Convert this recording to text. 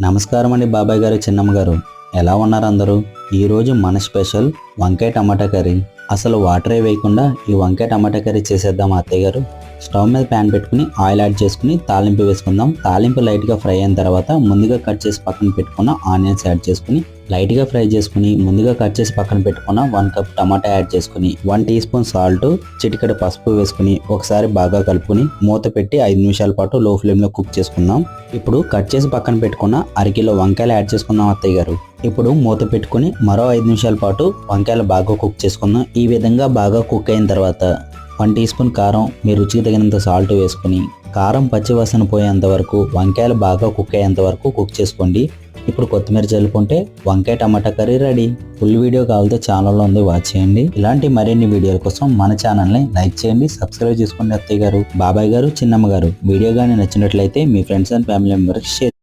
నమస్కారం అండి బాబాయ్ గారు చిన్నమ్మ గారు. ఎలా ఉన్నారు అందరూ? ఈరోజు మన స్పెషల్ వంకాయ టమాటా కర్రీ. అసలు వాటరే వేయకుండా ఈ వంకాయ టమాటా కర్రీ చేసేద్దాం అత్తయ్య గారు. స్టవ్ మీద ప్యాన్ పెట్టుకుని ఆయిల్ యాడ్ చేసుకుని తాలింపు వేసుకుందాం. తాలింపు లైట్గా ఫ్రై అయిన తర్వాత ముందుగా కట్ చేసి పక్కన పెట్టుకున్న ఆనియన్స్ యాడ్ చేసుకుని లైట్గా ఫ్రై చేసుకుని ముందుగా కట్ చేసి పక్కన పెట్టుకున్న వన్ కప్ టమాటా యాడ్ చేసుకుని వన్ టీ స్పూన్ సాల్ట్ చిటికడ పసుపు వేసుకుని ఒకసారి బాగా కలుపుకుని మూత పెట్టి ఐదు నిమిషాల పాటు లో ఫ్లేమ్లో కుక్ చేసుకుందాం. ఇప్పుడు కట్ చేసి పక్కన పెట్టుకున్న అరకిలో వంకాయలు యాడ్ చేసుకుందాం అత్తయ్య గారు. ఇప్పుడు మూత పెట్టుకుని మరో ఐదు నిమిషాల పాటు వంకాయలు బాగా కుక్ చేసుకుందాం. ఈ విధంగా బాగా కుక్ అయిన తర్వాత వన్ టీ స్పూన్ కారం మీ రుచికి తగినంత సాల్ట్ వేసుకుని కారం పచ్చివాసన పోయేంత వరకు వంకాయలు బాగా కుక్ అయ్యేంత వరకు కుక్ చేసుకోండి. ఇప్పుడు కొత్తిమీర చల్లుకుంటే వంకాయ tomato curry ready. Full video కావాలితే ఛానల్లో ఉంది వాచ్ చేయండి. ఇలాంటి మరిన్ని వీడియోల కోసం మన ఛానల్ని లైక్ చేయండి సబ్స్క్రైబ్ చేసుకోండి అత్తయ్య గారు. బాబాయ్ గారు చిన్నమ్మ గారు. వీడియో కానీ నచ్చినట్లయితే మీ friends and family members share